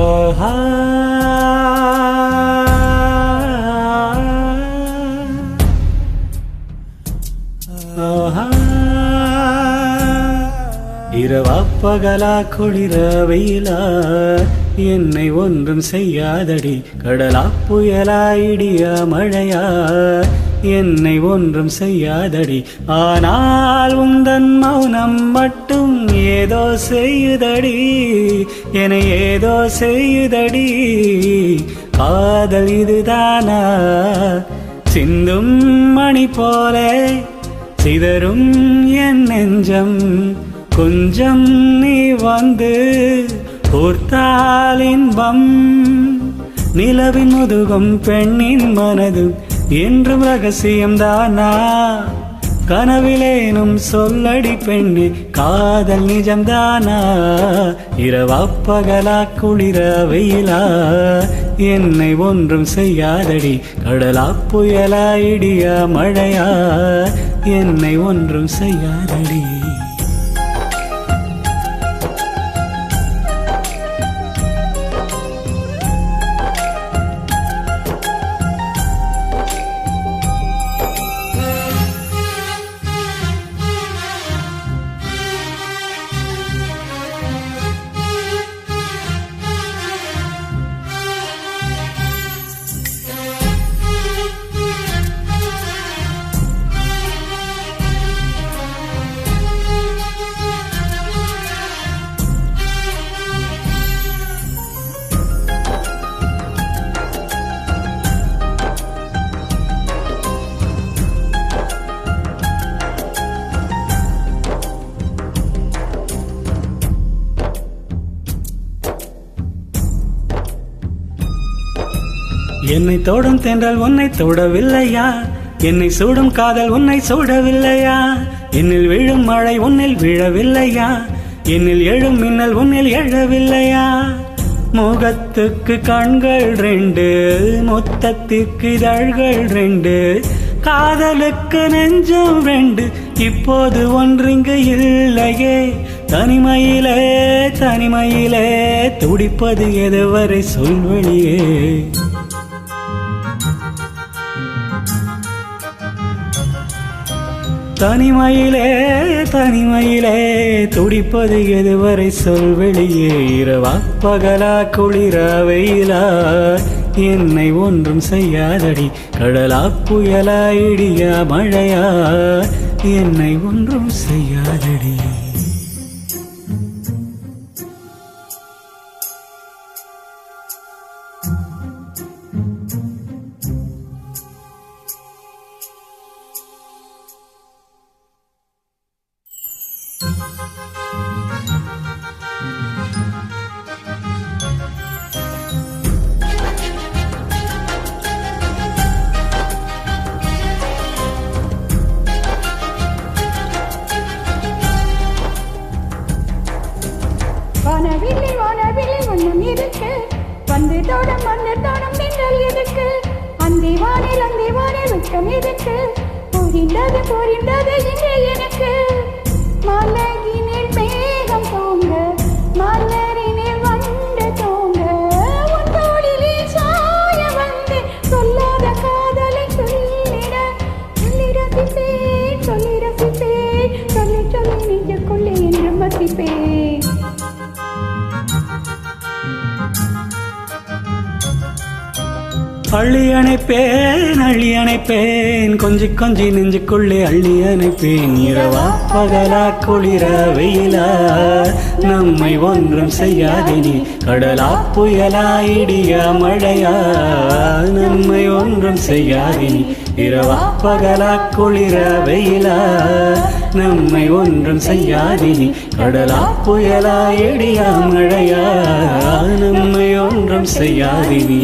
ஆஹா. இரவா பகலா குளிர வெயிலா என்னை ஒன்றும் செய்யாதடி கடலா புயலா இடியா மழையா என்னை ஒன்றும் செய்யாதடி. ஆனால் உந்தன் மௌனம் மட்டும் ஏதோ செய்யுதடி. என ஏதோ செய்யுதடி. காதல் இதுதானா? சிந்தும் மணி போல சிதறும் என் நெஞ்சம். கொஞ்சம் நீ வந்து கூர்த்தால் நிலவின் முதுகும் பெண்ணின் மனதும் என்றும் ரகசியம்தானா? கனவிலேனும் சொல்லடி பெண்ணே காதல் நிஜம்தானா? இரவா பகலா குளிர வெயிலா? என்னை ஒன்றும் செய்யாதடி கடலா புயலா இடியா மழையா? என்னை ஒன்றும் செய்யாதடி. என்னை தோடும் தென்றல் உன்னை தொடவில்லையா? என்னை சூடும் காதல் உன்னை சூடவில்லையா? என்னில் விழும் மழை உன்னில் விழவில்லையா? என்னில் எழும் மின்னல் உன்னில் எழவில்லையா? முகத்துக்கு கண்கள் ரெண்டு மொத்தத்துக்கு இதழ்கள் ரெண்டு காதலுக்கு நெஞ்சம் ரெண்டு இப்போது ஒன்றிங்கு இல்லையே. தனிமையிலே தனிமையிலே துடிப்பது எதுவரை சொல்வழியே தனிமையிலே தனிமையிலே துடிப்பது எதுவரை சொல் வெளியே. இரவா பகலா குளிர வெயிலா என்னை ஒன்றும் செய்யாதடி. கடலா புயலா இடியா மழையா என்னை ஒன்றும் செய்யாதடி. வந்து தோடம் வந்து தோடம் மின்னல் எதுக்கு? அந்தி வானில் அந்தி வானில் வெட்கம் எதுக்கு? புரிந்தது புரிந்தது இன்று எனக்கு. மலகினில் மேகம் தோங்க மலரினில் வந்து தோங்க உன் தோளிலே சாய வந்து சொல்லாத காதலை சொல்லிட சொல்லி ரசிப்பேன் சொல்லி ரசிப்பேன். சொல்லி சொல்லி நெஞ்சுக்குள்ளே என்று மதிப்பேன் அள்ளி அணைப்பேன் அள்ளி அணைப்பேன். கொஞ்சி கொஞ்சி நெஞ்சுக்குள்ளே அள்ளி அணைப்பேன். இரவா பகலா குளிர வெயிலா நம்மை ஒன்றும் செய்யாதினி கடலா புயலா இடியா மழையா நம்மை ஒன்றும் செய்யாதினி இரவா பகலா குளிர வெயிலா நம்மை ஒன்றும் செய்யாதினி கடலா புயலா இடியா மழையா நம்மை ஒன்றும் செய்யாதினி